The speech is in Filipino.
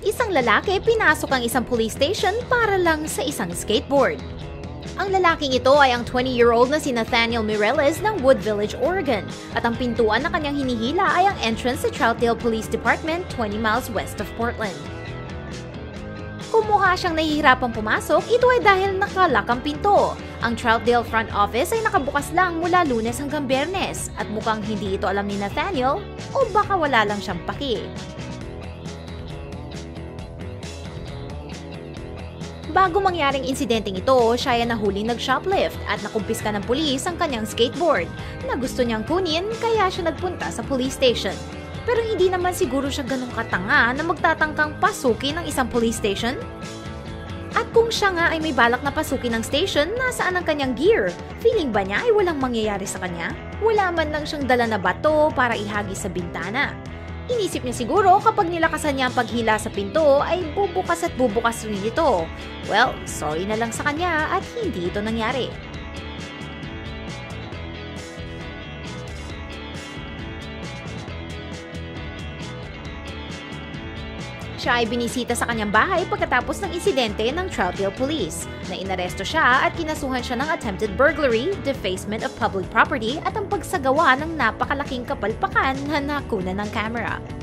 Isang lalaki pinasok ang isang police station para lang sa isang skateboard. Ang lalaking ito ay ang 20-year-old na si Nathaniel Mireles ng Wood Village, Oregon. At ang pintuan na kanyang hinihila ay ang entrance sa Troutdale Police Department 20 miles west of Portland. Kumuha siyang nahihirapang pumasok, ito ay dahil nakalak ang pinto. Ang Troutdale front office ay nakabukas lang mula lunes hanggang biyernes at mukhang hindi ito alam ni Nathaniel o baka wala lang siyang paki. Bago mangyaring insidenteng ito, siya ay nahuling nag-shoplift at nakumpiska ng pulis ang kanyang skateboard na gusto niyang kunin kaya siya nagpunta sa police station. Pero hindi naman siguro siya ganun katanga na magtatangkang pasukin ng isang police station. At kung siya nga ay may balak na pasukin ng station, nasaan ang kanyang gear? Feeling ba niya ay walang mangyayari sa kanya? Wala man lang siyang dala na bato para ihagis sa bintana. Inisip niya siguro kapag nilakasan niya ang paghila sa pinto ay bubukas at bubukas rin ito. Well, sorry na lang sa kanya at hindi ito nangyari. Siya ay binisita sa kanyang bahay pagkatapos ng insidente ng Troutdale Police na inaresto siya at kinasuhan siya ng attempted burglary, defacement of public property at ang pagsagawa ng napakalaking kapalpakan na nakunan ng camera.